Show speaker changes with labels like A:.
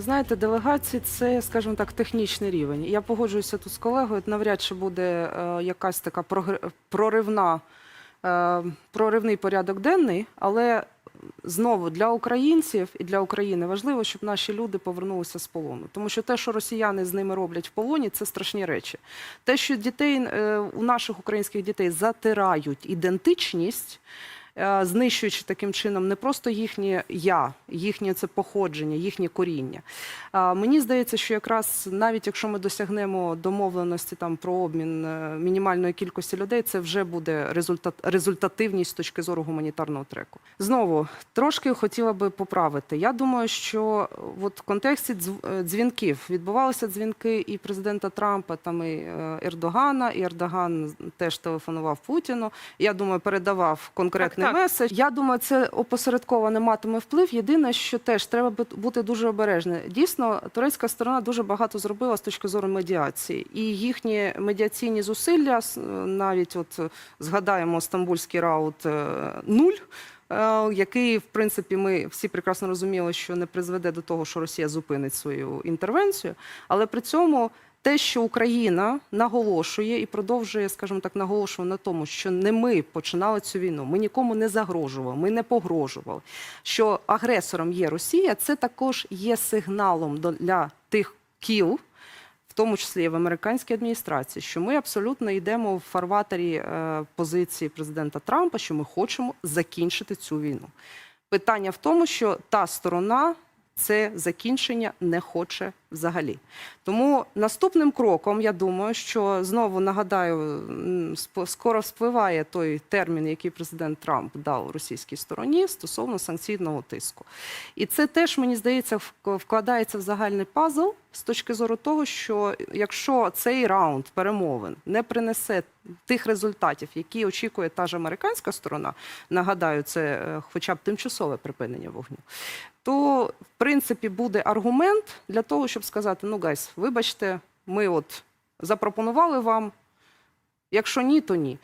A: Знаєте, делегації це, скажімо так, технічний рівень. Я погоджуюся тут з колегою. Навряд чи буде е, якась така проривна, е, проривний порядок денний, але знову для українців і для України важливо, щоб наші люди повернулися з полону. Тому що те, що росіяни з ними роблять в полоні, це страшні речі. Те, що дітей е, у наших українських дітей затирають ідентичність. Е, Знищуючи таким чином не просто їхнє я, їхнє це походження, їхнє коріння. Мені здається, що якраз навіть якщо ми досягнемо домовленості там про обмін е, мінімальної кількості людей, це вже буде результат результативність з точки зору гуманітарного треку. Знову трошки хотіла би поправити. Я думаю, що е, от в контексті дз- дзвінків відбувалися дзвінки і президента Трампа, там і Ердогана, і Ердоган теж телефонував Путіну. Я думаю, передавав конкретний
B: Так.
A: Я думаю, це опосередковано матиме вплив. Єдине, що теж треба бути дуже обережним. Дійсно, турецька сторона дуже багато зробила з точки зору медіації, і їхні медіаційні зусилля, навіть от згадаємо стамбульський раут е, нуль. е, Який, в принципі, ми всі прекрасно розуміли, що не призведе до того, що Росія зупинить свою інтервенцію, але при цьому те, що Україна наголошує і продовжує, скажімо так, наголошувати на тому, що не ми починали цю війну, ми нікому не загрожували, ми не погрожували. Що агресором є Росія, це також є сигналом для тих кіл, в тому числі і в американській адміністрації, що ми абсолютно йдемо в фарватері е, позиції президента Трампа, що ми хочемо закінчити цю війну. Питання в тому, що та сторона це закінчення не хоче взагалі. Тому наступним кроком, я думаю, що знову нагадаю, скоро спливає той термін, який президент Трамп дав російській стороні стосовно санкційного тиску. І це теж мені здається вкладається в загальний пазл з точки зору того, що якщо цей раунд перемовин не принесе тих результатів, які очікує та ж американська сторона, нагадаю, це е, хоча б тимчасове припинення вогню. То в принципі буде аргумент для того, щоб сказати: ну гайс, вибачте, ми от запропонували вам. Якщо ні, то ні.